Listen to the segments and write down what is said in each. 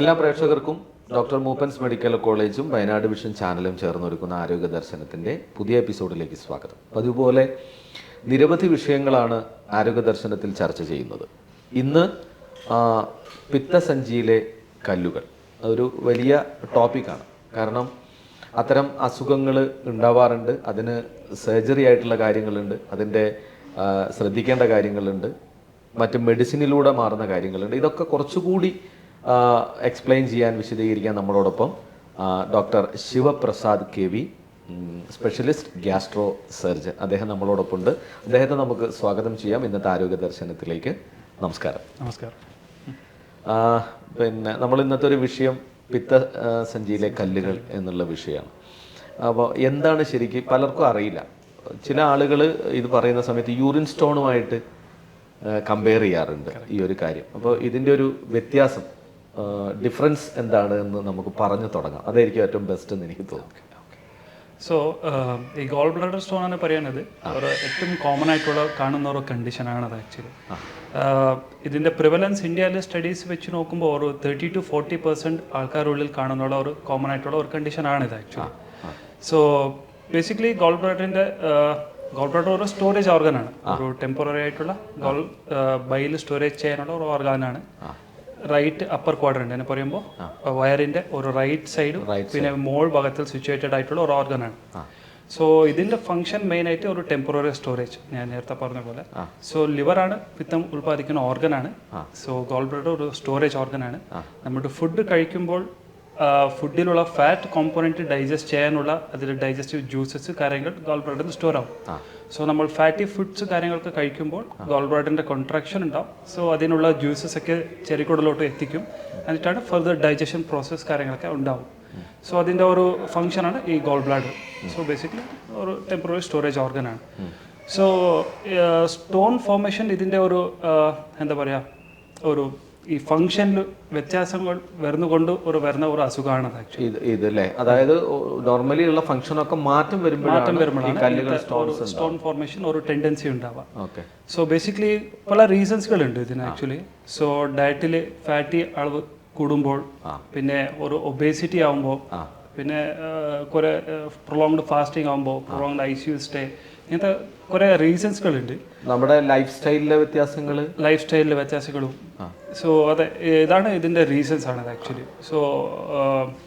എല്ലാ പ്രേക്ഷകർക്കും doctor Moopen's medical കോളേജും വയനാട് വിഷൻ ചാനലും ചേർന്നൊരുക്കുന്ന ആരോഗ്യ ദർശനത്തിന്റെ പുതിയ എപ്പിസോഡിലേക്ക് സ്വാഗതം. അതുപോലെ നിരവധി വിഷയങ്ങളാണ് ആരോഗ്യ ദർശനത്തിൽ ചർച്ച ചെയ്യുന്നത്. ഇന്ന് പിത്തസഞ്ചിയിലെ കല്ലുകൾ അതൊരു വലിയ ടോപ്പിക്കാണ്. കാരണം അത്തരം അസുഖങ്ങൾ ഉണ്ടാവാറുണ്ട് അതിന് സർജറി ആയിട്ടുള്ള കാര്യങ്ങളുണ്ട് അതിന്റെ ശ്രദ്ധിക്കേണ്ട കാര്യങ്ങളുണ്ട് മറ്റ് മെഡിസിനിലൂടെ മാറുന്ന കാര്യങ്ങളുണ്ട്. ഇതൊക്കെ കുറച്ചുകൂടി എക്സ്പ്ലെയിൻ ചെയ്യാൻ വിശദീകരിക്കാൻ നമ്മളോടൊപ്പം. Doctor Shivaprasad K V specialist gastro surgeon അദ്ദേഹം നമ്മളോടൊപ്പം ഉണ്ട് അദ്ദേഹത്തെ നമുക്ക് സ്വാഗതം ചെയ്യാം ഇന്നത്തെ ആരോഗ്യ ദർശനത്തിലേക്ക്. നമസ്കാരം. നമസ്കാരം. പിന്നെ നമ്മൾ ഇന്നത്തെ ഒരു വിഷയം പിത്ത സഞ്ചിയിലെ കല്ലുകൾ എന്നുള്ള വിഷയമാണ്. അപ്പോൾ എന്താണ് ശരിക്കും പലർക്കും അറിയില്ല. ചില ആളുകൾ ഇത് പറയുന്ന സമയത്ത് യൂറിൻ സ്റ്റോണുമായിട്ട് കമ്പയർ ചെയ്യാറുണ്ട് ഈ ഒരു കാര്യം. അപ്പോൾ ഇതിന്റെ ഒരു വ്യത്യാസം ഡിഫറൻസ് എന്താണ് എന്ന് നമുക്ക് പറഞ്ഞു തുടങ്ങാം. അതായിരിക്കും ഏറ്റവും ബെസ്റ്റ് എന്ന് എനിക്ക് തോന്നുന്നു. സോ ഈ ഗോൾ ബ്ലഡർ സ്റ്റോൺ എന്ന് പറയുന്നത് ഒരു ഏറ്റവും കോമൺ ആയിട്ടുള്ള കാണുന്ന ഒരു കണ്ടീഷനാണ് അത് ആക്ച്വലി ഇതിന്റെ പ്രിവലൻസ് ഇന്ത്യയിലെ സ്റ്റഡീസ് വെച്ച് നോക്കുമ്പോൾ ഒരു തേർട്ടി ടു ഫോർട്ടി പെർസെന്റ് ആൾക്കാരുള്ളിൽ കാണുന്ന ഒരു കോമൺ ആയിട്ടുള്ള ഒരു കണ്ടീഷനാണ് ഇത് ആക്ച്വലി സോ ബേസിക്കലി ഗോൾ ബ്ലഡറിന്റെ ഗോൾ ബ്ലഡർ ഒരു സ്റ്റോറേജ് ഓർഗനാണ് ഒരു ടെമ്പററി ആയിട്ടുള്ള ഗോൾ ബൈൽ സ്റ്റോറേജ് ചെയ്യാനുള്ള ഒരു ഓർഗാനാണ് റൈറ്റ് അപ്പർ ക്വാഡ്രന്റ് എന്ന് പറയുമ്പോൾ വയറിന്റെ ഒരു റൈറ്റ് സൈഡും പിന്നെ മോൾ ഭാഗത്തിൽ സിറ്റുവേറ്റഡ് ആയിട്ടുള്ള ഒരു ഓർഗനാണ് സോ ഇതിന്റെ ഫംഗ്ഷൻ മെയിൻ ആയിട്ട് ഒരു ടെമ്പററി സ്റ്റോറേജ് ഞാൻ നേരത്തെ പറഞ്ഞ പോലെ. സോ ലിവറാണ് പിത്തം ഉൽപ്പാദിക്കുന്ന ഓർഗനാണ് സോ ഗോൾ ബ്ലഡർ ഒരു സ്റ്റോറേജ് ഓർഗനാണ് നമ്മുടെ ഫുഡ് കഴിക്കുമ്പോൾ ഫുഡിലുള്ള ഫാറ്റ് കോമ്പോണന്റ് ഡൈജസ്റ്റ് ചെയ്യാനുള്ള അതിൽ ഡൈജസ്റ്റീവ് ജ്യൂസസ് കാര്യങ്ങൾ ഗോൾ ബ്ലഡറിൽ സ്റ്റോർ ആവും. സോ നമ്മൾ ഫാറ്റി ഫുഡ്സ് കാര്യങ്ങളൊക്കെ കഴിക്കുമ്പോൾ ഗോൾ ബ്ലാഡറിന്റെ കോൺട്രാക്ഷൻ ഉണ്ടാവും. സോ അതിനുള്ള ജ്യൂസസ് ഒക്കെ ചെറിക്കുടലോട്ട് എത്തിക്കും. എന്നിട്ടാണ് ഫർദർ ഡൈജഷൻ പ്രോസസ്സ് കാര്യങ്ങളൊക്കെ ഉണ്ടാവും. സോ അതിന്റെ ഒരു ഫങ്ഷനാണ് ഈ ഗോൾ ബ്ലാഡർ സോ ബേസിക്കലി ഒരു ടെമ്പററി സ്റ്റോറേജ് ഓർഗനാണ് സോ സ്റ്റോൺ ഫോർമേഷൻ ഇതിന്റെ ഒരു എന്താ പറയുക ഒരു ഈ ഫംഗ്ഷനിൽ വ്യത്യാസങ്ങൾ വരുന്നുകൊണ്ട് ഒരു വരുന്ന ഒരു അസുഖമാണ് ഇത് ഇതല്ലേ? അതായത് നോർമലി ഉള്ള ഫംഗ്ഷനൊക്കെ മാറ്റം വരുമ്പോൾ ഈ കല്ലുകൾ സ്റ്റോൺ ഫോർമേഷൻ ഒരു ടെൻഡൻസി ഉണ്ടാവുക. ഓക്കെ സോ ബേസിക്കലി പല റീസൺസുകളുണ്ട് ഇതിന് ആക്ച്വലി സോ ഡയറ്റിൽ ഫാറ്റി അളവ് കൂടുമ്പോൾ പിന്നെ ഒരു ഒബേസിറ്റി ആവുമ്പോൾ പിന്നെ കുറെ പ്രൊലോങ്ഡ് ഫാസ്റ്റിംഗ് ആകുമ്പോൾ prolonged I C U stay ഇങ്ങനത്തെ കുറെ റീസൺസുകളുണ്ട് നമ്മുടെ ലൈഫ് സ്റ്റൈലിലെ വ്യത്യാസങ്ങൾ ലൈഫ് സ്റ്റൈലിലെ വ്യത്യാസങ്ങളും സോ അതെ ഇതാണ് ഇതിന്റെ റീസൺസ് ആണ് ആക്ച്വലി സോ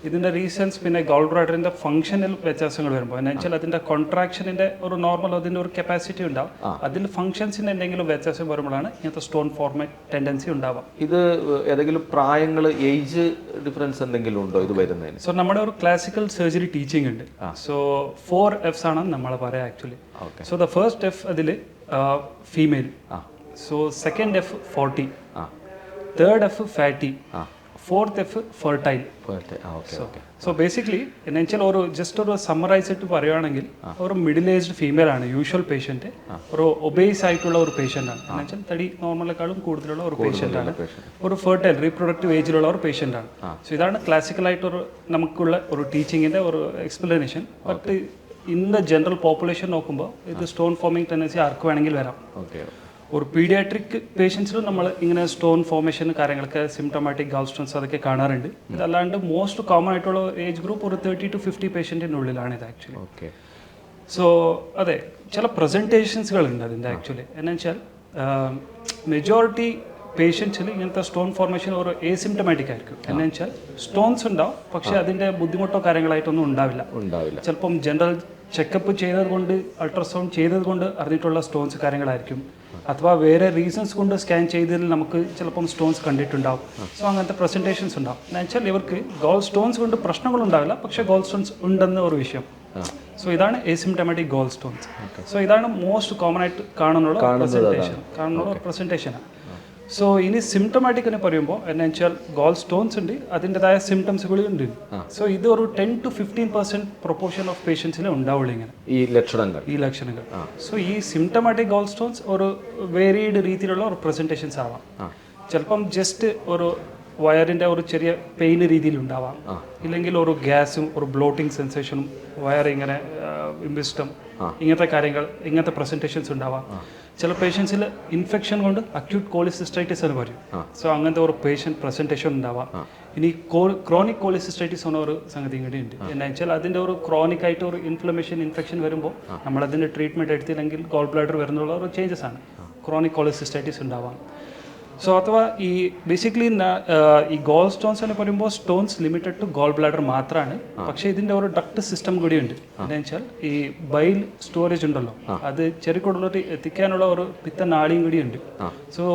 ഇതിന്റെ റീസൺസ് പിന്നെ ഗോൾ ബ്ലാഡറിന്റെ ഫംഗ്ഷനിൽ വ്യത്യാസങ്ങൾ വരുമ്പോൾ എന്ന് വെച്ചാൽ അതിന്റെ കോൺട്രാക്ഷനിന്റെ ഒരു നോർമൽ അതിന്റെ ഒരു കപ്പാസിറ്റി ഉണ്ടാവും. അതിൽ ഫംഗ്ഷൻസിന് എന്തെങ്കിലും വ്യത്യാസം വരുമ്പോഴാണ് ഇങ്ങനത്തെ സ്റ്റോൺ ഫോർമേറ്റ് ടെൻഡൻസി ഉണ്ടാവാം. ഇത് ഏതെങ്കിലും പ്രായങ്ങൾ ഏജ് ഡിഫറൻസ് എന്തെങ്കിലും ഉണ്ടോ ഇത് വരുന്നതിന്? സോ നമ്മുടെ ഒരു ക്ലാസിക്കൽ സർജറി ടീച്ചിങ് ഉണ്ട്. സോ ഫോർ എഫ്സ് ആണ് നമ്മൾ പറയാം actually. So the first F അതിൽ female so second F forty third F fatty fourth F fertile so basically എന്നു വെച്ചാൽ ഒരു ജസ്റ്റ് ഒരു സമ്മറൈസ് ആയിട്ട് പറയുകയാണെങ്കിൽ ഒരു മിഡിൽ ഏജ്ഡ് ഫീമെയിൽ ആണ് യൂഷ്വൽ പേഷ്യന്റ് ഒരു ഒബേസ് ആയിട്ടുള്ള ഒരു പേഷ്യന്റ് ആണ്. എന്ന് വെച്ചാൽ തടി നോർമലിനെക്കാളും കൂടുതലുള്ള ഒരു പേഷ്യന്റ് ആണ്. ഒരു ഫെർട്ടൈൽ റീപ്രൊഡക്റ്റീവ് ഏജിലുള്ള ഒരു പേഷ്യന്റ് ആണ്. സോ ഇതാണ് ക്ലാസിക്കലായിട്ടൊരു നമുക്കുള്ള ഒരു ടീച്ചിങ്ങിന്റെ ഒരു explanation but in the general population നോക്കുമ്പോൾ ഇത് സ്റ്റോൺ ഫോമിംഗ് ടെൻഡൻസി ആർക്ക് വേണമെങ്കിൽ വരാം. ഓക്കെ. ഒരു പീഡിയാട്രിക് പേഷ്യൻസിലും നമ്മൾ ഇങ്ങനെ സ്റ്റോൺ ഫോർമേഷൻ കാര്യങ്ങളൊക്കെ സിംറ്റമാറ്റിക് ഗാൾ സ്റ്റോൺസ് അതൊക്കെ കാണാറുണ്ട്. ഇതല്ലാണ്ട് മോസ്റ്റ് കോമൺ ആയിട്ടുള്ള ഏജ് ഗ്രൂപ്പ് ഒരു തേർട്ടി ടു ഫിഫ്റ്റി പേഷ്യന്റിന്റെ ഉള്ളിലാണ് ഇത് ആക്ച്വലി ഓക്കെ. സോ അതെ ചില പ്രസന്റേഷൻസുകൾ ഉണ്ട് അതിന്റെ ആക്ച്വലി എന്ന് വെച്ചാൽ മെജോറിറ്റി പേഷ്യൻസിൽ ഇങ്ങനത്തെ സ്റ്റോൺ ഫോർമേഷൻ ഒരു ഏസിംറ്റമാറ്റിക് ആയിരിക്കും. എന്നുവെച്ചാൽ സ്റ്റോൺസ് ഉണ്ടാവും പക്ഷേ അതിന്റെ ബുദ്ധിമുട്ടോ കാര്യങ്ങളായിട്ടൊന്നും ഉണ്ടാവില്ല. ഉണ്ടാവില്ല. ചിലപ്പം ജനറൽ ചെക്കപ്പ് ചെയ്തത് കൊണ്ട് അൾട്രാസൗണ്ട് ചെയ്തത് കൊണ്ട് അറിഞ്ഞിട്ടുള്ള സ്റ്റോൺസ് കാര്യങ്ങളായിരിക്കും. അഥവാ വേറെ റീസൺസ് കൊണ്ട് സ്കാൻ ചെയ്തതിൽ നമുക്ക് ചിലപ്പം സ്റ്റോൺസ് കണ്ടിട്ടുണ്ടാവും. സോ അങ്ങനത്തെ പ്രസന്റേഷൻസ് ഉണ്ടാവും. എന്ന് വെച്ചാൽ ഇവർക്ക് ഗോൾ സ്റ്റോൺസ് കൊണ്ട് പ്രശ്നങ്ങളുണ്ടാവില്ല പക്ഷേ ഗോൾ സ്റ്റോൺസ് ഉണ്ടെന്ന ഒരു വിഷയം. സോ ഇതാണ് എസിംറ്റമാറ്റിക് ഗോൾ സ്റ്റോൺസ് സോ ഇതാണ് മോസ്റ്റ് കോമൺ ആയിട്ട് കാണുന്നുള്ള പ്രസന്റേഷൻ കാണുന്നുള്ള പ്രസന്റേഷനാണ് സോ ഇനി സിംറ്റമാറ്റിക് എന്ന് പറയുമ്പോൾ എന്ന് വെച്ചാൽ ഗോൾ സ്റ്റോൺസ് ഉണ്ട് അതിന്റെതായ സിംറ്റംസുകൾ ഉണ്ട്. സോ ഇത് ഒരു ten to fifteen percent proportion of പേഷ്യൻസിന് ഉണ്ടാവുള്ളൂ ഇങ്ങനെ. ഈ ലക്ഷണങ്ങൾ. ഈ ലക്ഷണങ്ങൾ. സോ ഈ സിംറ്റമാറ്റിക് ഗോൾ സ്റ്റോൺസ് ഒരു വേരിയഡ് രീതിയിലുള്ള ഒരു പ്രസന്റേഷൻസ് ആവാം ചിലപ്പം ജസ്റ്റ് ഒരു വയറിന്റെ ഒരു ചെറിയ പെയിൻ രീതിയിൽ ഉണ്ടാവാം. ഇല്ലെങ്കിൽ ഒരു ഗ്യാസും ഒരു ബ്ലോട്ടിംഗ് സെൻസേഷനും വയർ ഇങ്ങനെ ഇമ്പിസ്റ്റം ഇങ്ങനത്തെ കാര്യങ്ങൾ ഇങ്ങനത്തെ പ്രസന്റേഷൻസ് ഉണ്ടാവാം. ചില പേഷ്യൻസിൽ ഇൻഫെക്ഷൻ കൊണ്ട് അക്യൂട്ട് കോളിസിസ്റ്റൈറ്റിസ് എന്ന് പറയും. സോ അങ്ങനത്തെ ഒരു പേഷ്യന്റ് പ്രസന്റേഷൻ ഉണ്ടാവാം. ഇനി ക്രോണിക് കോളിസിസ്റ്റൈറ്റിസ് എന്ന ഒരു സംഗതി കൂടി ഉണ്ട് എന്നാ വെച്ചാൽ അതിന്റെ ഒരു ക്രോണിക് ആയിട്ട് ഒരു ഇൻഫ്ലമേഷൻ ഇൻഫെക്ഷൻ വരുമ്പോൾ നമ്മൾ അതിന്റെ ട്രീറ്റ്മെന്റ് എടുത്തില്ലെങ്കിൽ ഗോൾ ബ്ലാഡർ വരുന്നുള്ള ഒരു ചേഞ്ചസ് ആണ്. ക്രോണിക് കോളിസിസ്റ്റൈറ്റിസ് ഉണ്ടാവാം. സോ അഥവാ ഈ ബേസിക്കലി ഈ ഗോൾ സ്റ്റോൺസ് എന്ന് പറയുമ്പോൾ stones limited to gall bladder മാത്രമാണ് പക്ഷേ ഇതിന്റെ ഒരു ഡക്ട് സിസ്റ്റം കൂടി ഉണ്ട്. എന്താ വെച്ചാൽ ഈ ബൈൽ സ്റ്റോറേജ് ഉണ്ടല്ലോ. അത് ചെറിക്കുള്ളിലോട്ട് എത്തിക്കാനുള്ള ഒരു പിത്ത നാളിയും കൂടി ഉണ്ട്. സോ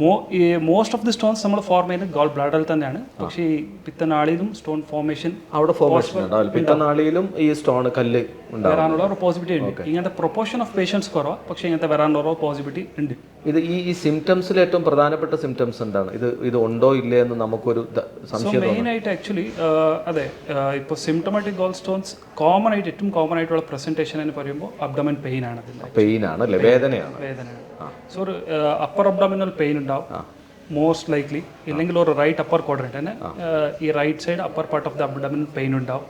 മോ ഈ മോസ്റ്റ് ഓഫ് ദി സ്റ്റോൺസ് നമ്മൾ ഫോം ചെയ്യുന്നത് ഗോൾ ബ്ലാഡറിൽ തന്നെയാണ്. പക്ഷേ ഈ പിത്തനാളിയിലും സ്റ്റോൺ ഫോർമേഷൻ അവിടെ ഫോർമേഷൻ പിത്തനാളിയിലും ഈ സ്റ്റോൺ കല്ല് വരാനുള്ള ഒരു പോസിബിലിറ്റി ഉണ്ട്. ഇങ്ങനത്തെ പ്രൊപ്പോർഷൻ ഓഫ് പേഷ്യൻസ് കുറവാണ് പക്ഷേ ഇങ്ങനത്തെ വരാനുള്ള ഒരു പോസിബിലിറ്റി ഉണ്ട്. ഇത് ഈ ഈ സിംറ്റംസിൽ ഏറ്റവും പ്രധാനപ്പെട്ട സിംറ്റംസ് എന്താണ്? ഇത് ഇത് ഉണ്ടോ ഇല്ലേ എന്ന് നമുക്കൊരു സംശയം മെയിൻ ആയിട്ട് ആക്ച്വലി അതെ ഇപ്പോൾ സിംറ്റമാറ്റിക് ഗോൾ സ്റ്റോൺസ് കോമൺ ആയിട്ട് ഏറ്റവും കോമൺ ആയിട്ടുള്ള പ്രസന്റേഷൻ എന്ന് പറയുമ്പോൾ അബ്ഡമൻ പെയിൻ ആണ് പെയിൻ ആണ് അല്ലേ? വേദനയാണ്. വേദനയാണ്. സോ ഒരു അപ്പർ അബ്ഡോമിനൽ പെയിൻ ഉണ്ടാവും. മോസ്റ്റ് ലൈക്ലി ഇല്ലെങ്കിൽ ഒരു റൈറ്റ് അപ്പർ ക്വാഡ്രന്റ് തന്നെ ഈ right side upper part of the abdominal pain ഉണ്ടാവും.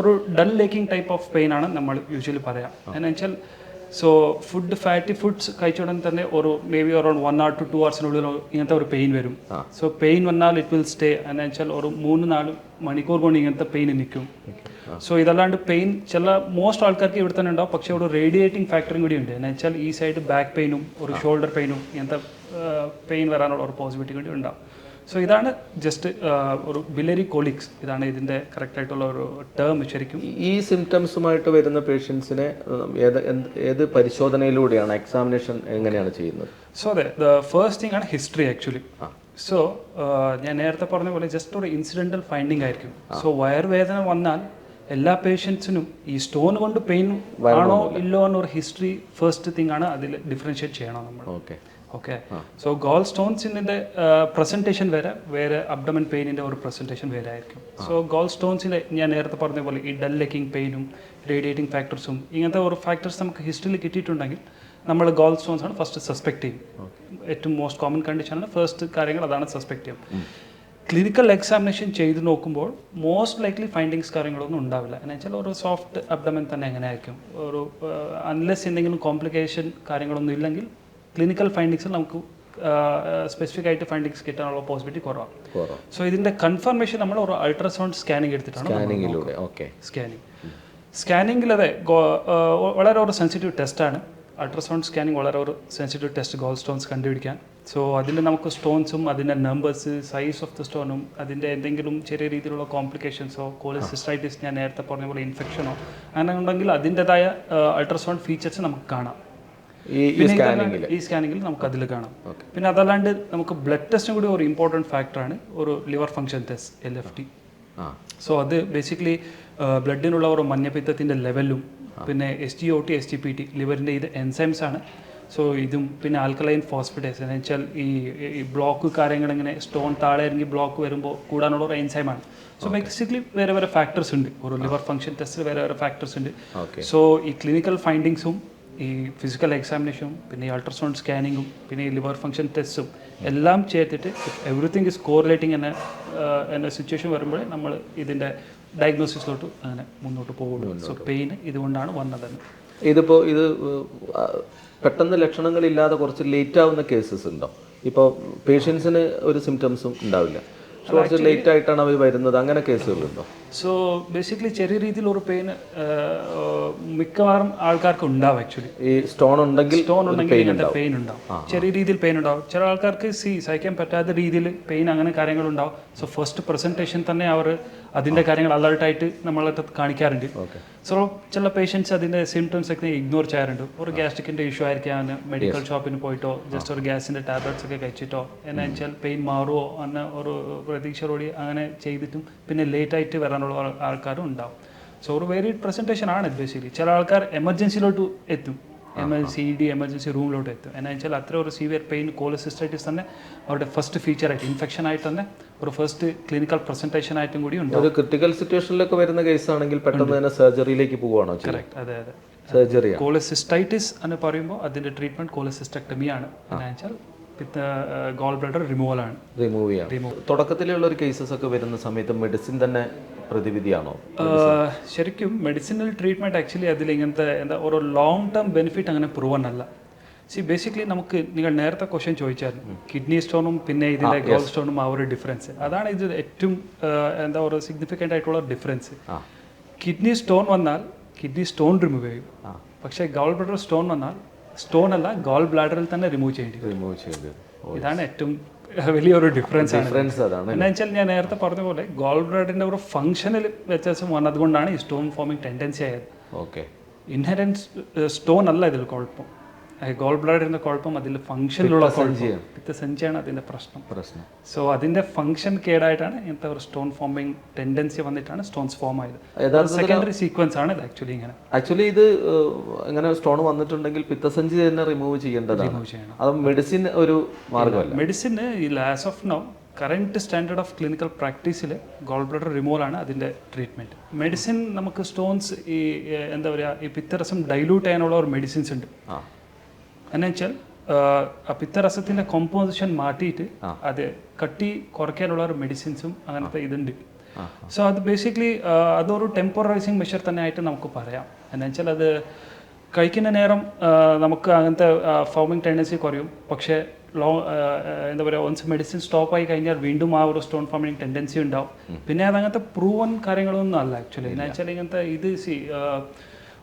ഒരു dull aching type of pain ആണ് നമ്മൾ യൂഷ്വലി പറയാം. എന്ന് സോ ഫുഡ് ഫാറ്റി ഫുഡ്സ് കഴിച്ചുടൻ തന്നെ ഒരു maybe around one or two two അവേഴ്സിനുള്ളിൽ ഇങ്ങനത്തെ ഒരു പെയിൻ വരും. സോ പെയിൻ വന്നാൽ ഇറ്റ് വിൽ സ്റ്റേ എന്ന് വെച്ചാൽ ഒരു മൂന്ന് നാല് മണിക്കൂർ കൊണ്ട് ഇങ്ങനത്തെ പെയിൻ നിൽക്കും. സോ ഇതല്ലാണ്ട് പെയിൻ ചില മോസ്റ്റ് ആൾക്കാർക്ക് ഇവിടെ തന്നെ ഉണ്ടാവും. പക്ഷേ ഒരു റേഡിയേറ്റിംഗ് ഫാക്ടറും കൂടി ഉണ്ട്. എന്ന് വെച്ചാൽ ഈ സൈഡ് ബാക്ക് പെയിനും ഒരു ഷോൾഡർ പെയിനും ഇങ്ങനത്തെ പെയിൻ വരാനുള്ള ഒരു പോസിബിലിറ്റി കൂടി ഉണ്ടാവും. സോ ഇതാണ് ജസ്റ്റ് ഒരു ബിലറി കോളിക്സ് ഇതാണ് ഇതിന്റെ കറക്റ്റ് ആയിട്ടുള്ള ഒരു ടേം ശരിക്കും. ഈ- സിംറ്റംസുമായിട്ട് വരുന്ന പേഷ്യൻസിനെ ഏത് പരിശോധനയിലൂടെയാണ് എക്സാമിനേഷൻ എങ്ങനെയാണ് ചെയ്യുന്നത്? സോ അതെ ദ ഫസ്റ്റ് തിങ് ആണ് ഹിസ്റ്ററി ആക്ച്വലി സോ ഞാൻ നേരത്തെ പറഞ്ഞ പോലെ ജസ്റ്റ് ഒരു ഇൻസിഡന്റൽ ഫൈൻഡിങ് ആയിരിക്കും. സോ വയർവേദന വന്നാൽ എല്ലാ പേഷ്യൻസിനും ഈ സ്റ്റോൺ കൊണ്ട് പെയിൻ ആണോ ഇല്ലോ എന്നൊരു ഹിസ്റ്ററി ഫസ്റ്റ് തിങ് ആണ് അതിൽ ഡിഫറൻഷിയേറ്റ് ചെയ്യണം നമ്മൾ. ഓക്കെ ഓക്കെ സോ ഗോൾ സ്റ്റോൺസിന്റെ പ്രസന്റേഷൻ വരെ വേറെ അബ്ഡമൻ പെയിനിന്റെ ഒരു പ്രസന്റേഷൻ വേറെ ആയിരിക്കും സോ ഗോൾ സ്റ്റോൺസിന്റെ ഞാൻ നേരത്തെ പറഞ്ഞ പോലെ ഈ ഡൽ ലെക്കിംഗ് പെയിനും റേഡിയേറ്റിംഗ് ഫാക്ടർസും ഇങ്ങനത്തെ ഒരു ഫാക്ടേഴ്സ് നമുക്ക് ഹിസ്റ്ററിയിൽ കിട്ടിയിട്ടുണ്ടെങ്കിൽ നമ്മൾ ഗോൾ സ്റ്റോൺസ് ആണ് ഫസ്റ്റ് സസ്പെക്ട് ചെയ്യും. ഏറ്റവും മോസ്റ്റ് കോമൺ കണ്ടീഷനാണ് ഫസ്റ്റ് കാര്യങ്ങൾ അതാണ് സസ്പെക്ട് ചെയ്യും. ക്ലിനിക്കൽ എക്സാമിനേഷൻ ചെയ്ത് നോക്കുമ്പോൾ മോസ്റ്റ് ലൈക്ലി ഫൈൻഡിങ്സ് കാര്യങ്ങളൊന്നും ഉണ്ടാവില്ല. എന്ന് വെച്ചാൽ ഒരു സോഫ്റ്റ് അബ്ഡമൻ തന്നെ എങ്ങനെ ആയിരിക്കും ഒരു അൺലെസ് എന്തെങ്കിലും കോംപ്ലിക്കേഷൻ കാര്യങ്ങളൊന്നും ഇല്ലെങ്കിൽ ക്ലിനിക്കൽ ഫൈൻഡിങ്സിൽ നമുക്ക് സ്പെസിഫിക് ആയിട്ട് ഫൈൻഡിങ്സ് കിട്ടാനുള്ള പോസിബിലിറ്റി കുറവാണ് സോ ഇതിന്റെ കൺഫർമേഷൻ നമ്മൾ ഒരു അൾട്രാസൗണ്ട് സ്കാനിങ് എടുത്തിട്ടാണ് സ്കാനിങ്ങിലൂടെ ഓക്കെ സ്കാനിങ് സ്കാനിങ്ങിൽ അതെ വളരെ ഒരു സെൻസിറ്റീവ് ടെസ്റ്റാണ് അൾട്രാസൗണ്ട് സ്കാനിങ് വളരെ ഒരു സെൻസിറ്റീവ് ടെസ്റ്റ് ഗോൾ സ്റ്റോൺസ് കണ്ടുപിടിക്കാൻ. സോ അതിന്റെ നമുക്ക് സ്റ്റോൺസും അതിന്റെ നമ്പേഴ്സ് സൈസ് ഓഫ് ദ സ്റ്റോണും അതിന്റെ എന്തെങ്കിലും ചെറിയ രീതിയിലുള്ള കോംപ്ലിക്കേഷൻസോ കോളിസിസ്റ്റൈറ്റിസ് ഞാൻ നേരത്തെ പറഞ്ഞ പോലെ ഇൻഫെക്ഷനോ അങ്ങനെ ഉണ്ടെങ്കിൽ അതിന്റെതായ അൾട്രാസൗണ്ട് ഫീച്ചേഴ്സ് നമുക്ക് കാണാം. ഈ സ്കാനിംഗിൽ സ്കാനിങ്ങിൽ ഈ സ്കാനിങ്ങിൽ നമുക്ക് അതിൽ കാണാം. പിന്നെ അതല്ലാണ്ട് നമുക്ക് ബ്ലഡ് ടെസ്റ്റും കൂടി ഒരു ഇമ്പോർട്ടന്റ് ഫാക്ടറാണ് ഒരു liver function test L F T so അത് ബേസിക്കലി ബ്ലഡിനുള്ള ഒരു മഞ്ഞപ്പിത്തത്തിന്റെ ലെവലും പിന്നെ S T O T S T P T ലിവറിന്റെ ഇത് എൻസൈംസ് ആണ്. സോ ഇതും പിന്നെ ആൽക്കലൈൻ ഫോസ്ഫിറ്റേസ് എന്ന് വെച്ചാൽ ഈ ബ്ലോക്ക് കാര്യങ്ങൾ ഇങ്ങനെ സ്റ്റോൺ താഴെ ഇറങ്ങി ബ്ലോക്ക് വരുമ്പോൾ കൂടാനുള്ള ഒരു എൻസൈമാണ് സോ ബേസിക്കലി വേറെ വേറെ ഫാക്ടേഴ്സ് ഉണ്ട്. ഒരു ലിവർ ഫംഗ്ഷൻ ടെസ്റ്റിൽ വേറെ വേറെ ഫാക്ടേഴ്സ് ഉണ്ട്. സോ ഈ ക്ലിനിക്കൽ ഫൈൻഡിങ്സും ഈ ഫിസിക്കൽ എക്സാമിനേഷനും പിന്നെ ഈ അൾട്രാസൗണ്ട് സ്കാനിങ്ങും പിന്നെ ഈ ലിവർ ഫംഗ്ഷൻ ടെസ്റ്റും എല്ലാം ചേർത്തിട്ട് എവറിത്തിങ് ഇസ് കോറിലേറ്റിംഗ് എന്ന എന്ന സിറ്റുവേഷൻ വരുമ്പോഴേ നമ്മൾ ഇതിന്റെ ഡയഗ്നോസിസിലോട്ട് അങ്ങനെ മുന്നോട്ട് പോകുള്ളൂ സോ പെയിൻ ഇതുകൊണ്ടാണ് വന്നതെന്ന്. ഇതിപ്പോൾ ഇത് പെട്ടെന്ന് ലക്ഷണങ്ങളില്ലാതെ കുറച്ച് ലേറ്റ് ആവുന്ന കേസസ് ഉണ്ടോ? ഇപ്പോൾ പേഷ്യൻസിന് ഒരു സിംറ്റംസും ഉണ്ടാവില്ല. കുറച്ച് ലേറ്റ് ആയിട്ടാണ് അവർ വരുന്നത്. അങ്ങനെ കേസുകളുണ്ടോ സോ ബേസിക്കലി ചെറിയ രീതിയിൽ ഒരു പെയിൻ മിക്കവാറും ആൾക്കാർക്ക് ഉണ്ടാവും ആക്ച്വലി ഈ സ്റ്റോൺ ഉണ്ടെങ്കിൽ സ്റ്റോൺ ഉണ്ടെങ്കിൽ ഇങ്ങനത്തെ പെയിൻ ഉണ്ടാവും. ചെറിയ രീതിയിൽ പെയിൻ ഉണ്ടാവും. ചില ആൾക്കാർക്ക് സി സഹിക്കാൻ പറ്റാത്ത രീതിയിൽ പെയിൻ അങ്ങനെ കാര്യങ്ങൾ ഉണ്ടാവും. സോ ഫസ്റ്റ് പ്രസന്റേഷൻ തന്നെ അവർ അതിന്റെ കാര്യങ്ങൾ അലർട്ടായിട്ട് നമ്മളത് കാണിക്കാറുണ്ട്. സോ ചില പേഷ്യൻസ് അതിന്റെ സിംറ്റംസ് ഒക്കെ ഇഗ്നോർ ചെയ്യാറുണ്ട്. ഒരു ഗ്യാസ്ട്രിക്കിന്റെ ഇഷ്യൂ ആയിരിക്കാം മെഡിക്കൽ ഷോപ്പിന് പോയിട്ടോ ജസ്റ്റ് ഒരു ഗ്യാസിന്റെ ടാബ്ലറ്റ്സ് ഒക്കെ കഴിച്ചിട്ടോ എന്ന് വെച്ചാൽ പെയിൻ മാറുമോ എന്ന ഒരു പ്രതീക്ഷയോടെ അങ്ങനെ ചെയ്തിട്ടും പിന്നെ ലേറ്റ് ആയിട്ട് ആൾ- ആൾക്കാരും ഉണ്ടാവും. സോ ഒരു വേരിയഡ് പ്രസന്റേഷൻ ആണ് ബേസിക്കലി ചില ആൾക്കാർ എമർജൻസിയിലോട്ട് എത്തും. എമർജൻസി ഡി എമർജൻസി റൂമിലോട്ട് എത്തും. എന്നാ വെച്ചാൽ അത്ര ഒരു സിവിയർ പെയിൻ കോളസിസ്റ്റൈറ്റിസ് തന്നെ അവരുടെ ഫസ്റ്റ് ഫീച്ചർ ആയിട്ട് ഇൻഫെക്ഷൻ ആയിട്ട് തന്നെ ഒരു ഫസ്റ്റ് ക്ലിനിക്കൽ പ്രസന്റേഷൻ ആയിട്ടും കൂടി ഉണ്ട് ഒരു ക്രിട്ടിക്കൽ സിറ്റുവേഷനിലൊക്കെ വരുന്ന കേസ് ആണെങ്കിൽ പെട്ടെന്ന് തന്നെ സർജറിയിലേക്ക് പോവുകയാണോ കറക്റ്റ് അതെ അതെ. സർജറി കോളസിസ്റ്റൈറ്റിസ് എന്ന് പറയുമ്പോൾ അതിന്റെ ട്രീറ്റ്മെന്റ് കോളിസിസ്റ്റക്ടമിയാണ് എന്നാ വെച്ചാൽ പിത്ത ഗോൾ ബ്ലാഡർ റിമൂവലാണ് റിമൂവ് ചെയ്യാം. തുടക്കത്തിലുള്ള ഒരു കേസസ് ഒക്കെ വരുന്ന സമയത്ത് മെഡിസിൻ തന്നെ പ്രതിവിധിയാണോ? ശരിക്കും മെഡിസിനൽ ട്രീറ്റ്മെന്റ് ആക്ച്വലി അതിൽ ഇങ്ങനത്തെ എന്താ ഓരോ ലോങ് ടേം ബെനിഫിറ്റ് അങ്ങനെ പ്രൂവൺ അല്ല. സി ബേസിക്കലി നമുക്ക് നിങ്ങൾ നേരത്തെ ക്വസ്റ്റ്യൻ ചോദിച്ചായിരുന്നു. കിഡ്നി സ്റ്റോണും പിന്നെ ഇതിലെ ഗോൾ സ്റ്റോണും ആ ഒരു ഡിഫറൻസ് അതാണ് ഇത് ഏറ്റവും എന്താ ഒരു സിഗ്നിഫിക്കന്റ് ആയിട്ടുള്ള ഡിഫറൻസ് കിഡ്നി സ്റ്റോൺ വന്നാൽ കിഡ്നി സ്റ്റോൺ റിമൂവ് ചെയ്യും. പക്ഷേ ഗോൾ ബ്ലഡർ സ്റ്റോൺ വന്നാൽ സ്റ്റോൺ അല്ല ഗോൾ ബ്ലാഡറിൽ തന്നെ റിമൂവ് ചെയ്യേണ്ടി റിമൂവ് ചെയ്ത് ഇതാണ് ഏറ്റവും വലിയൊരു ഡിഫറൻസ് ആണ്. ഡിഫറൻസ് അതാണ് എന്നു വെച്ചാൽ ഞാൻ നേരത്തെ പറഞ്ഞ പോലെ ഗോൾ ബ്ലാഡറിന്റെ ഒരു ഫംഗ്ഷനിൽ വ്യത്യാസം വന്നതുകൊണ്ടാണ് ഈ സ്റ്റോൺ ഫോമിങ് ടെൻഡൻസി ആയത്. ഓക്കെ ഇൻഹെറൻസ് സ്റ്റോൺ അല്ല ഇതിൽ കുഴപ്പം. ഗോൾ ബ്ലാഡറിന്റെ കുഴപ്പം അതിൽ ഫംഗ്ഷനിലുള്ള പിത്തസഞ്ചിയാണ് അതിന്റെ പ്രശ്നം. പ്രശ്നം. സോ അതിന്റെ ഫംഗ്ഷൻ കേടായിട്ടാണ് ഇങ്ങനത്തെ ഒരു സ്റ്റോൺ ഫോമിങ് ടെൻഡൻസി വന്നിട്ടാണ് സ്റ്റോൺസ് ഫോം ആയത്. സെക്കൻഡറി സീക്വൻസ് ആണ് ഇത് ആക്ച്വലി ഇങ്ങനെ. ആക്ച്വലി ഇത് ഇങ്ങനെ സ്റ്റോൺ വന്നിട്ടുണ്ടെങ്കിൽ പിത്തസഞ്ചി തന്നെ റിമൂവ് ചെയ്യേണ്ടതാണ്. റിമൂവ് ചെയ്യണം. അത് മെഡിസിൻ ഒരു മാർഗമല്ല മെഡിസിൻ ഈ as of now current standard of clinical പ്രാക്ടീസിൽ gall bladder removal ആണ് അതിന്റെ ട്രീറ്റ്മെന്റ് മെഡിസിൻ നമുക്ക് സ്റ്റോൺസ് ഈ എന്താ പറയുക ഈ പിത്തരസം ഡൈലൂട്ട് ചെയ്യാനുള്ള ഒരു മെഡിസിൻസ് ഉണ്ട്. എന്നു വെച്ചാൽ ആഹ്, ആ പിത്തരസത്തിന്റെ കോമ്പോസിഷൻ മാറ്റിയിട്ട് അത് കട്ടി കുറയ്ക്കാനുള്ള ഒരു മെഡിസിൻസും അങ്ങനത്തെ ഇതുണ്ട്. സോ അത് ബേസിക്കലി അതൊരു ടെമ്പറൈസിങ് മെഷർ തന്നെ ആയിട്ട് നമുക്ക് പറയാം. എന്നു വെച്ചാൽ അത് കഴിക്കുന്ന നേരം നമുക്ക് അങ്ങനത്തെ ഫോമിങ് ടെൻഡൻസി കുറയും. പക്ഷേ ലോ എന്താ പറയുക ഒൻസ് മെഡിസിൻ സ്റ്റോപ്പ് ആയി കഴിഞ്ഞാൽ വീണ്ടും ആ ഒരു സ്റ്റോൺ ഫോമിങ് ടെൻഡൻസി ഉണ്ടാവും. പിന്നെ അത് അങ്ങനത്തെ പ്രൂവൻ കാര്യങ്ങളൊന്നും അല്ല ആക്ച്വലി എന്നുവെച്ചാൽ ഇങ്ങനത്തെ ഇത് സി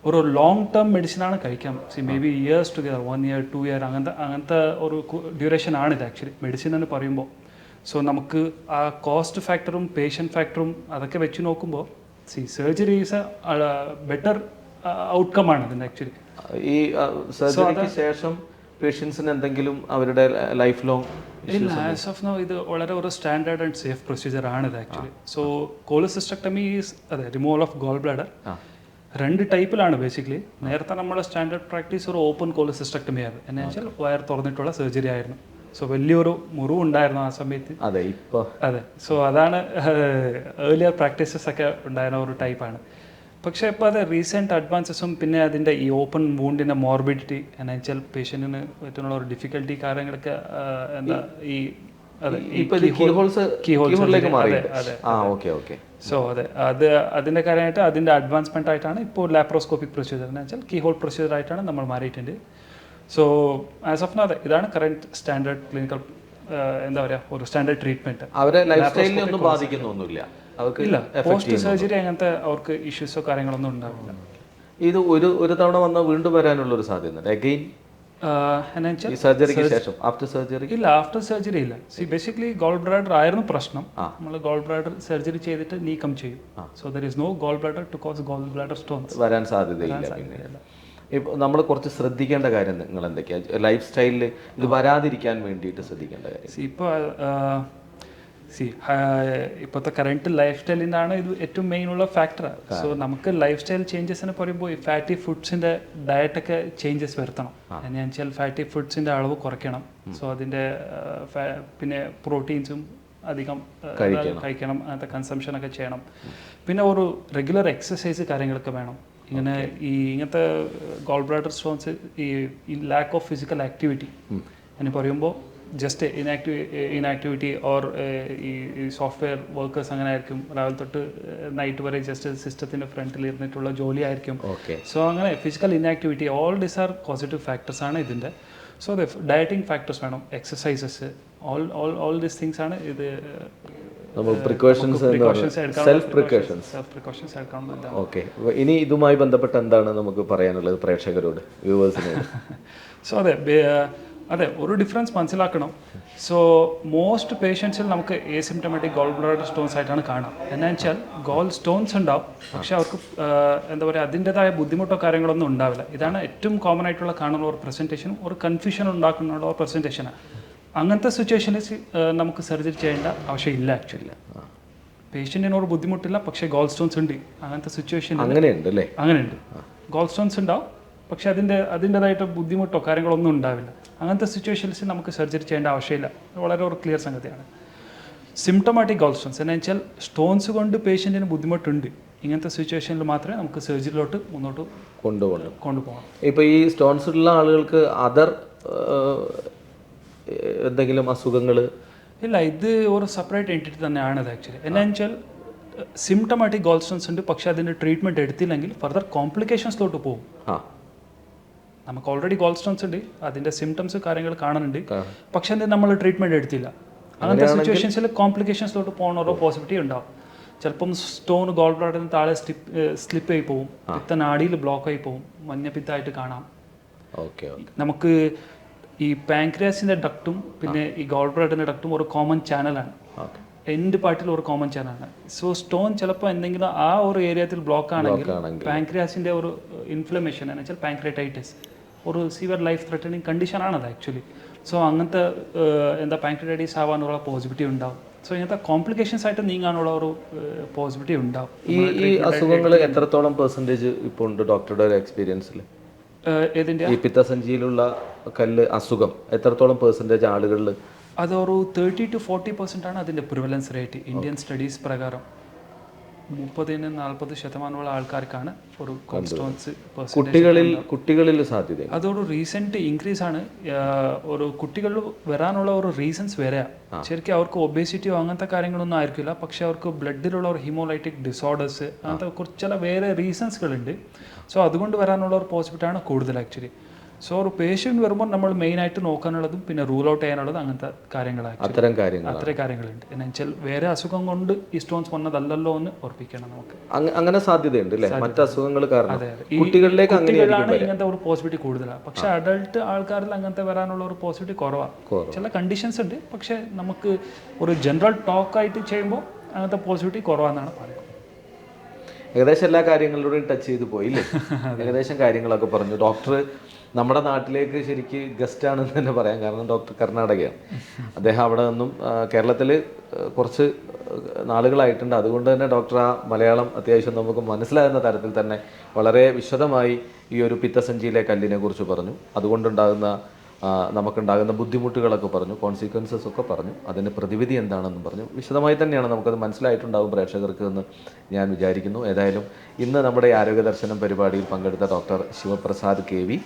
ഒരു ലോങ് ടേം മെഡിസിനാണ് കഴിക്കാം see maybe years together one year two year അങ്ങനത്തെ അങ്ങനത്തെ ഒരു ഡ്യൂറേഷൻ ആണ് ഇത് ആക്ച്വലി മെഡിസിൻ എന്ന് പറയുമ്പോൾ സോ നമുക്ക് ആ കോസ്റ്റ് ഫാക്ടറും പേഷ്യന്റ് ഫാക്ടറും അതൊക്കെ വെച്ച് നോക്കുമ്പോൾ see surgery is a better outcome ആണ് ഇതിന്റെ ആക്ച്വലി ഈ സർജറിക്ക് ശേഷം പേഷ്യൻസിന് എന്തെങ്കിലും അവരുടെ ലൈഫ് ലോങ് ഇല്ല ആസ് ഓഫ് നോ ഇത് വളരെ ഒരു സ്റ്റാൻഡേർഡ് ആൻഡ് സേഫ് പ്രൊസീജിയർ ആണ് ഇത് ആക്ച്വലി സോ കോളിസിസ്റ്റക്ടമി ഈസ് അതെ റിമൂവൽ ഓഫ് ഗോൾ ബ്ലാഡർ രണ്ട് ടൈപ്പിലാണ് ബേസിക്കലി നേരത്തെ നമ്മുടെ സ്റ്റാൻഡേർഡ് പ്രാക്ടീസ് ഒരു ഓപ്പൺ കോളിസിസ്റ്റക്ടമി ആയിരുന്നു. എന്ന് വെച്ചാൽ വയർ തുറന്നിട്ടുള്ള സർജറി ആയിരുന്നു. സോ വലിയൊരു മുറിവ് ഉണ്ടായിരുന്നു ആ സമയത്ത്. അതെ ഇപ്പോൾ അതെ. സോ അതാണ് ഏർലിയർ പ്രാക്ടീസസ് ഒക്കെ ഉണ്ടായിരുന്ന ഒരു ടൈപ്പാണ് പക്ഷേ ഇപ്പോൾ അത് റീസെന്റ് അഡ്വാൻസസും പിന്നെ അതിന്റെ ഈ ഓപ്പൺ വൂണ്ടിന്റെ മോർബിഡിറ്റി എന്ന് വെച്ചാൽ പേഷ്യന്റിന് പറ്റുന്ന ഒരു ഡിഫിക്കൽട്ടി കാര്യങ്ങളൊക്കെ എന്താ ഈ അതെ ഈ ഇപ്പൊ ഇത് കീഹോൾസ് keyhole കീഹോളിലേക്ക് മാറി അതെ, അതെ, ആ ഓക്കെ ഓക്കെ. സോ അതെ അത് അതിന്റെ കാര്യമായിട്ട് അതിന്റെ അഡ്വാൻസ്മെന്റ് ആയിട്ടാണ് ഇപ്പോൾ ലാപ്രോസ്കോപ്പിക് പ്രൊസീജിയർ എന്ന് വെച്ചാൽ കീ ഹോൾ പ്രൊസീജിയർ ആയിട്ടാണ് നമ്മൾ മാറിയിട്ടുണ്ട്. സോ ആസ് ഓഫ് നോ അതെ ഇതാണ് കറന്റ് സ്റ്റാൻഡേർഡ് ക്ലിനിക്കൽ എന്താ പറയുക ഒരു സ്റ്റാൻഡേർഡ് ട്രീറ്റ്മെന്റ് അവരെ ലൈഫ് സ്റ്റൈലിനെ ഒന്നും ബാധിക്കുന്നൊന്നുമില്ല. അവർക്ക് ഇല്ല പോസ്റ്റ് സർജറി അങ്ങനത്തെ അവർക്ക് ഇഷ്യൂസോ കാര്യങ്ങളൊന്നും ഉണ്ടാവില്ല. ഇത് ഒരു ഒരു തവണ വന്നാൽ വീണ്ടും വരാനുള്ള ഒരു സാധ്യത അഗെയിൻ സർജറിക്ക് ശേഷം? ആഫ്റ്റർ സർജറി ഇല്ല ആഫ്റ്റർ സർജറി ഇല്ല. സി ബേസിക്കലി ഗോൾ ബ്ലാഡർ ആയിരുന്നു പ്രശ്നം. നമ്മൾ ഗോൾ ബ്ലാഡർ സർജറി ചെയ്തിട്ട് നീക്കം ചെയ്യും. So there is no gall bladder to cause gall bladder stones വരാൻ സാധ്യതയില്ല പിന്നെ. ഇപ്പോൾ നമ്മൾ കുറച്ച് ശ്രദ്ധിക്കേണ്ട കാര്യം നിങ്ങൾ എന്തൊക്കെയാണ് ലൈഫ് സ്റ്റൈലിൽ ഇത് വരാതിരിക്കാൻ വേണ്ടിയിട്ട് ശ്രദ്ധിക്കേണ്ട കാര്യം. ഇപ്പൊ ഇപ്പോൾ സി ഇപ്പോഴത്തെ കറണ്ട് ലൈഫ് സ്റ്റൈലിന്റെ ആണ് ഇത് ഏറ്റവും മെയിൻ ഉള്ള ഫാക്ടർ സോ നമുക്ക് ലൈഫ് സ്റ്റൈൽ ചേഞ്ചസ് എന്ന് പറയുമ്പോൾ ഈ ഫാറ്റി ഫുഡ്സിന്റെ ഡയറ്റൊക്കെ ചേഞ്ചസ് വരുത്തണം. എന്ന് വെച്ചാൽ ഫാറ്റി ഫുഡ്സിന്റെ അളവ് കുറയ്ക്കണം. സോ അതിന്റെ പിന്നെ പ്രോട്ടീൻസും അധികം കഴിക്കണം. അങ്ങനത്തെ കൺസംഷൻ ഒക്കെ ചെയ്യണം. പിന്നെ ഒരു റെഗുലർ എക്സസൈസ് കാര്യങ്ങളൊക്കെ വേണം. ഇങ്ങനെ ഈ ഇങ്ങനത്തെ ഗോൾ ബ്ലാഡർ സ്റ്റോൺസ് ഈ ലാക്ക് ഓഫ് ഫിസിക്കൽ ആക്ടിവിറ്റി എന്ന് പറയുമ്പോൾ ജസ്റ്റ് ഇനാക്ടിവി ഇനാക്ടിവിറ്റി ഓർ ഈ സോഫ്റ്റ്വെയർ വർക്കേഴ്സ് അങ്ങനെ ആയിരിക്കും. രാവിലെ തൊട്ട് നൈറ്റ് വരെ ജസ്റ്റ് സിസ്റ്റത്തിന്റെ ഫ്രണ്ടിൽ ഇരുന്നിട്ടുള്ള ജോലി ആയിരിക്കും. സോ അങ്ങനെ physical inactivity all this are positive factors ആണ് ഇതിന്റെ. സോ അതെ ഡയറ്റിംഗ് ഫാക്ടേഴ്സ് വേണം exercises all all all these things ആണ് ഇത് നമ്മൾ പ്രിക്കോഷൻസ് സെൽഫ് പ്രിക്കോഷൻസ് ഓക്കെ ഇനി ഇതുമായി ബന്ധപ്പെട്ട് എന്താണ് നമുക്ക് പറയാനുള്ളത് പ്രേക്ഷകരോട് വ്യൂവേഴ്സിനോട്? സോ അതെ അതെ ഒരു ഡിഫറൻസ് മനസ്സിലാക്കണം. സോ മോസ്റ്റ് പേഷ്യൻസിൽ നമുക്ക് ഏസിംറ്റമാറ്റിക് ഗോൾ ബ്ലഡ് സ്റ്റോൺസ് ആയിട്ടാണ് കാണാം. എന്നാ വെച്ചാൽ ഗോൾ സ്റ്റോൺസ് ഉണ്ടാവും പക്ഷെ അവർക്ക് എന്താ പറയുക അതിന്റെതായ ബുദ്ധിമുട്ടോ കാര്യങ്ങളൊന്നും ഉണ്ടാവില്ല. ഇതാണ് ഏറ്റവും കോമൺ ആയിട്ടുള്ള കാണുന്ന ഒരു പ്രസന്റേഷനും ഒരു കൺഫ്യൂഷൻ ഉണ്ടാക്കുന്ന ഒരു പ്രസന്റേഷനാണ് അങ്ങനത്തെ സിറ്റുവേഷനിൽ നമുക്ക് സർജറി ചെയ്യേണ്ട ആവശ്യമില്ല ആക്ച്വലി പേഷ്യന്റിന് ഒരു ബുദ്ധിമുട്ടില്ല പക്ഷേ ഗോൾ സ്റ്റോൺസ് ഉണ്ട്. അങ്ങനത്തെ സിറ്റുവേഷൻ അങ്ങനെയുണ്ട് അല്ലേ? അങ്ങനെയുണ്ട്. ഗോൾ സ്റ്റോൺസ് ഉണ്ടാവും പക്ഷെ അതിന്റെ അതിന്റെതായിട്ട് ബുദ്ധിമുട്ടോ കാര്യങ്ങളൊന്നും ഉണ്ടാവില്ല. അങ്ങനത്തെ സിറ്റുവേഷൻസിൽ നമുക്ക് സർജറി ചെയ്യേണ്ട ആവശ്യമില്ല. വളരെ ഒരു ക്ലിയർ സംഗതിയാണ്. സിംറ്റമാറ്റിക് ഗോൾ സ്റ്റോൺസ് എന്ന് വെച്ചാൽ സ്റ്റോൺസ് കൊണ്ട് പേഷ്യന്റിന് ബുദ്ധിമുട്ടുണ്ട്. ഇങ്ങനത്തെ സിറ്റുവേഷനിൽ മാത്രമേ നമുക്ക് സർജറിയിലോട്ട് മുന്നോട്ട് കൊണ്ടുപോകണം. കൊണ്ടുപോകണം ഇപ്പോൾ ഈ സ്റ്റോൺസ് ഉള്ള ആളുകൾക്ക് അതർ എന്തെങ്കിലും അസുഖങ്ങൾ ഇല്ല ഇത് ഒരു സെപ്പറേറ്റ് എന്റിറ്റി തന്നെയാണ് ഇത് ആക്ച്വലി എന്നാ വെച്ചാൽ സിംറ്റമാറ്റിക് ഗോൾ സ്റ്റോൺസ് ഉണ്ട്. പക്ഷേ അതിന്റെ ട്രീറ്റ്മെന്റ് എടുത്തില്ലെങ്കിൽ ഫർദർ കോംപ്ലിക്കേഷൻസിലോട്ട് പോകും. നമുക്ക് ഓൾറെഡി ഗോൾ സ്റ്റോൺസ് ഉണ്ട്. അതിന്റെ സിംറ്റംസ് കാര്യങ്ങൾ കാണുന്നുണ്ട്. പക്ഷെ എന്താ നമ്മൾ ട്രീറ്റ്മെന്റ് എടുത്തില്ല. അങ്ങനത്തെ സിറ്റുവേഷൻസിൽ കോംപ്ലിക്കേഷൻസിലോട്ട് പോകുന്ന പോസിബിലിറ്റി ഉണ്ടാവും. ചിലപ്പം സ്റ്റോൺ ഗോൾ ബ്ലാഡറിന് താഴെ സ്ലിപ്പ് സ്ലിപ്പ് ആയി പോകും പിത്ത നാടിയിൽ ബ്ലോക്ക് ആയി പോകും മഞ്ഞപ്പിത്തായിട്ട് കാണാം. നമുക്ക് ഈ പാൻക്രിയാസിന്റെ ഡക്റ്റും പിന്നെ ഈ ഗോൾ ബ്ലാഡറിന്റെ ഡക്റ്റും ഒരു കോമൺ ചാനലാണ് എൻഡ് പാർട്ടിൽ ഒരു കോമൺ ചാനലാണ് സോ സ്റ്റോൺ ചിലപ്പോൾ എന്തെങ്കിലും ആ ഒരു ഏരിയത്തിൽ ബ്ലോക്ക് ആണെങ്കിൽ ആണെങ്കിൽ. പാൻക്രിയാസിന്റെ ഒരു ഇൻഫ്ലമേഷൻ എന്ന് വെച്ചാൽ പാൻക്രിയറ്റൈറ്റിസ് ഒരു സിവിയർ ലൈഫ് ത്രെറ്റനിങ് കണ്ടീഷനാണത് ആക്ച്വലി സോ അങ്ങനത്തെ എന്താ പാൻക്രിയാറ്റിസ് ആവാനുള്ള പോസിബിലിറ്റി ഉണ്ടാവും. സോ ഇങ്ങനത്തെ കോംപ്ലിക്കേഷൻസ് ആയിട്ട് നീങ്ങാനുള്ള ഒരു പോസിബിലിറ്റി ഉണ്ടാവും. ഈ ഈ അസുഖങ്ങൾ എത്രത്തോളം പെർസെന്റേജ് ഇപ്പോൾ ഉണ്ട് ഡോക്ടറുടെ ഒരു എക്സ്പീരിയൻസിൽ ഏതിന്റെ ഈ പിത്തസഞ്ചിയിലുള്ള കല്ല് അസുഖം എത്രത്തോളം പെർസെന്റേജ് ആളുകളിൽ അതൊരു തേർട്ടി ടു ഫോർട്ടി പെർസെന്റ് ആണ് അതിന്റെ പ്രിവലൻസ് റേറ്റ് ഇന്ത്യൻ സ്റ്റഡീസ് പ്രകാരം. മുപ്പതിന് നാൽപ്പത് ശതമാനമുള്ള ആൾക്കാർക്കാണ് ഒരു കോൺസ്റ്റോൺസ് കുട്ടികളിൽ കുട്ടികളിൽ സാധ്യത അതൊരു റീസെന്റ് ഇൻക്രീസ് ആണ്. ഒരു കുട്ടികളിൽ വരാനുള്ള ഒരു റീസൺസ് വരെ ശരിക്കും അവർക്ക് ഒബേസിറ്റിയോ അങ്ങനത്തെ കാര്യങ്ങളൊന്നും ആയിരിക്കില്ല. പക്ഷെ അവർക്ക് ബ്ലഡിലുള്ള ഒരു ഹിമോലൈറ്റിക് ഡിസോർഡേഴ്സ് അങ്ങനത്തെ കുറച്ച് ചില വേറെ റീസൺസുകളുണ്ട് സോ അതുകൊണ്ട് വരാനുള്ള ഒരു പോസിബിലിറ്റി ആണ് കൂടുതൽ ആക്ച്വലി സോ ഒരു പേഷ്യന്റ് വരുമ്പോൾ നമ്മൾ മെയിനായിട്ട് നോക്കാനുള്ളതും പിന്നെ റൂൾ ഔട്ട് ചെയ്യാനുള്ളതും അങ്ങനത്തെ കാര്യങ്ങളാണ് അത്തരം കാര്യങ്ങൾ അത്രേ കാര്യങ്ങളുണ്ട്. എന്നുവെച്ചാൽ വേറെ അസുഖം കൊണ്ട് ഈ സ്റ്റോൺസ് വന്നതല്ലല്ലോ എന്ന് ഉറപ്പിക്കണം നമുക്ക്. അങ്ങനെ സാധ്യതയുണ്ട് അല്ലേ? മറ്റ് അസുഖങ്ങൾ കാരണം. കുട്ടികളിലേക്ക് കുട്ടികളിലാണ് ഇങ്ങനത്തെ ഒരു പോസിബിലിറ്റി കൂടുതലാണ് പക്ഷെ അഡൾട്ട് ആൾക്കാരിൽ അങ്ങനത്തെ വരാനുള്ള ഒരു പോസിബിലിറ്റി കുറവാണ് ചില കണ്ടീഷൻസ് ഉണ്ട്. പക്ഷെ നമുക്ക് ഒരു ജനറൽ ടോക്ക് ആയിട്ട് ചെയ്യുമ്പോൾ അങ്ങനത്തെ പോസിബിലിറ്റി കുറവാണെന്നാണ് പറയുന്നത്. ഏകദേശം എല്ലാ കാര്യങ്ങളിലൂടെയും ടച്ച് ചെയ്ത് പോയില്ലേ ഏകദേശം കാര്യങ്ങളൊക്കെ പറഞ്ഞു. ഡോക്ടർ നമ്മുടെ നാട്ടിലേക്ക് ശരിക്ക് ഗസ്റ്റ് ആണെന്ന് തന്നെ പറയാം. കാരണം ഡോക്ടർ കർണാടകയാണ്. അദ്ദേഹം അവിടെ നിന്നും കേരളത്തിൽ കുറച്ച് നാളുകളായിട്ടുണ്ട്. അതുകൊണ്ട് തന്നെ ഡോക്ടർ ആ മലയാളം അത്യാവശ്യം നമുക്ക് മനസ്സിലാകുന്ന തരത്തിൽ തന്നെ വളരെ വിശദമായി ഈ ഒരു പിത്തസഞ്ചിയിലെ കല്ലിനെ കുറിച്ച് പറഞ്ഞു. അതുകൊണ്ടുണ്ടാകുന്ന നമുക്കുണ്ടാകുന്ന ബുദ്ധിമുട്ടുകളൊക്കെ പറഞ്ഞു. കോൺസിക്വൻസസ് ഒക്കെ പറഞ്ഞു. അതിന്റെ പ്രതിവിധി എന്താണെന്നും പറഞ്ഞു. വിശദമായി തന്നെയാണ് നമുക്കത് മനസ്സിലായിട്ടുണ്ടാകും പ്രേക്ഷകർക്ക് എന്ന് ഞാൻ വിചാരിക്കുന്നു. ഏതായാലും ഇന്ന് നമ്മുടെ ആരോഗ്യ ദർശനം പരിപാടിയിൽ പങ്കെടുത്ത doctor Shivaprasad K V.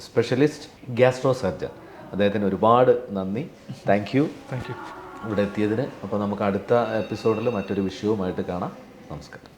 Specialist gastro surgeon അദ്ദേഹത്തിന് ഒരുപാട് നന്ദി. താങ്ക് യു താങ്ക് യു ഇവിടെ എത്തിയതിന്. അപ്പോൾ നമുക്ക് അടുത്ത എപ്പിസോഡിൽ മറ്റൊരു വിഷയവുമായിട്ട് കാണാം. നമസ്കാരം.